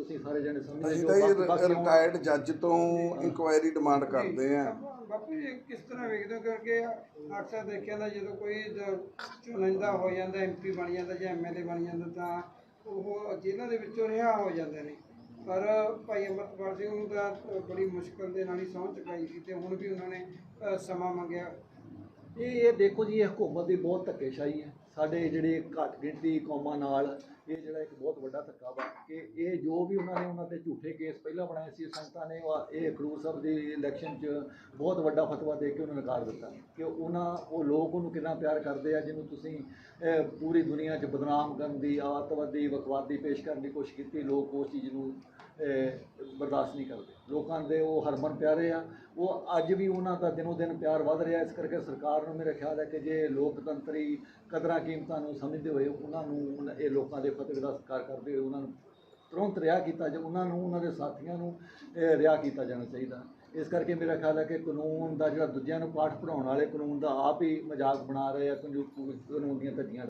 ਤੁਸੀਂ ਸਾਰੇ ਜਣੇ ਸਮਝਦੇ ਅਸੀਂ ਤਾਂ ਜੀ ਰਿਟਾਇਰਡ ਜੱਜ ਤੋਂ ਇਨਕੁਆਇਰੀ ਡਿਮਾਂਡ ਕਰਦੇ ਆ ਬਾਪੂ ਜੀ ਕਿਸ ਤਰ੍ਹਾਂ ਵੇਖਦੇ ਹੋ? ਕਿਉਂਕਿ ਅਕਸਰ ਦੇਖਿਆ ਜਾਂਦਾ ਜਦੋਂ ਕੋਈ ਚੁਣਿੰਦਾ ਹੋ ਜਾਂਦਾ ਐਮਪੀ ਬਣ ਜਾਂਦਾ ਜਾਂ ਐਮਐਲਏ ਬਣ ਜਾਂਦਾ ਤਾਂ ਉਹ ਜੇਲ੍ਹਾਂ ਦੇ ਵਿੱਚੋਂ ਰਿਹਾ ਹੋ ਜਾਂਦੇ ਨੇ। ਪਰ ਭਾਈ ਅਮਰਪਾਲ ਸਿੰਘ ਨੂੰ ਤਾਂ ਬੜੀ ਮੁਸ਼ਕਲ ਦੇ ਨਾਲ ਹੀ ਸਹੁੰ ਚੁਕਾਈ ਸੀ ਤੇ ਹੁਣ ਵੀ ਉਹਨਾਂ ਨੇ ਸਮਾਂ ਮੰਗਿਆ। ਇਹ ਇਹ ਦੇਖੋ ਜੀ, ਇਹ ਹਕੂਮਤ ਦੀ ਬਹੁਤ ਧੱਕੇਸ਼ਾਹੀ ਹੈ। ਸਾਡੇ ਜਿਹੜੇ ਘੱਟ ਗਿਣਤੀ ਕੌਮਾਂ ਨਾਲ ਇਹ ਜਿਹੜਾ ਇੱਕ ਬਹੁਤ ਵੱਡਾ ਧੱਕਾ ਵਾ ਕਿ ਇਹ ਜੋ ਵੀ ਉਹਨਾਂ ਨੇ ਉਹਨਾਂ ਤੇ ਝੂਠੇ ਕੇਸ ਪਹਿਲਾਂ ਬਣਾਏ ਸੀ, ਸੰਗਤਾਂ ਨੇ ਉਹ- ਇਹ ਅਖਰੂਰ ਸਾਹਿਬ ਦੀ ਇਲੈਕਸ਼ਨ 'ਚ ਬਹੁਤ ਵੱਡਾ ਫਤਵਾ ਦੇ ਕੇ ਉਹਨਾਂ ਨੇ ਨਕਾਰ ਦਿੱਤਾ। ਕਿ ਉਹਨਾਂ, ਉਹ ਲੋਕ ਉਹਨੂੰ ਕਿੰਨਾ ਪਿਆਰ ਕਰਦੇ ਆ, ਜਿਹਨੂੰ ਤੁਸੀਂ ਪੂਰੀ ਦੁਨੀਆ 'ਚ ਬਦਨਾਮ ਕਰਨ ਦੀ, ਆਤਵਾਦੀ ਵਕਵਾਦੀ ਪੇਸ਼ ਕਰਨ ਦੀ ਕੋਸ਼ਿਸ਼ ਕੀਤੀ, ਲੋਕ ਉਸ ਚੀਜ਼ ਨੂੰ ਬਰਦਾਸ਼ਤ ਨਹੀਂ ਕਰਦੇ। ਲੋਕਾਂ ਦੇ ਉਹ ਹਰਮਨ ਪਿਆਰੇ ਆ। ਉਹ ਅੱਜ ਵੀ ਉਹਨਾਂ ਦਾ ਦਿਨੋ ਦਿਨ ਪਿਆਰ ਵੱਧ ਰਿਹਾ। ਇਸ ਕਰਕੇ ਸਰਕਾਰ ਨੂੰ ਮੇਰੇ ਖਿਆਲ ਹੈ ਕਿ ਜੇ ਲੋਕਤੰਤਰੀ ਕਦਰਾਂ ਕੀਮਤਾਂ ਨੂੰ ਸਮਝਦੇ ਹੋਏ ਉਹਨਾਂ ਨੂੰ ਇਹ ਲੋਕਾਂ ਦੇ ਫਤਿਹ ਦਾ ਸਤਿਕਾਰ ਕਰਦੇ ਹੋਏ ਉਹਨਾਂ ਨੂੰ ਤੁਰੰਤ ਰਿਹਾ ਕੀਤਾ ਜਾ ਉਹਨਾਂ ਨੂੰ, ਉਹਨਾਂ ਦੇ ਸਾਥੀਆਂ ਨੂੰ ਰਿਹਾ ਕੀਤਾ ਜਾਣਾ ਚਾਹੀਦਾ। ਇਸ ਕਰਕੇ ਮੇਰਾ ਖਿਆਲ ਹੈ ਕਿ ਕਾਨੂੰਨ ਦਾ ਜਿਹੜਾ ਦੂਜਿਆਂ ਨੂੰ ਪਾਠ ਪੜਾਉਣ ਵਾਲੇ ਕਾਨੂੰਨ ਦਾ ਆਪ ਹੀ ਮਜ਼ਾਕ ਬਣਾ ਰਹੇ ਆ ਕਾਨੂੰਨ ਦੀਆਂ ਧੱਜੀਆਂ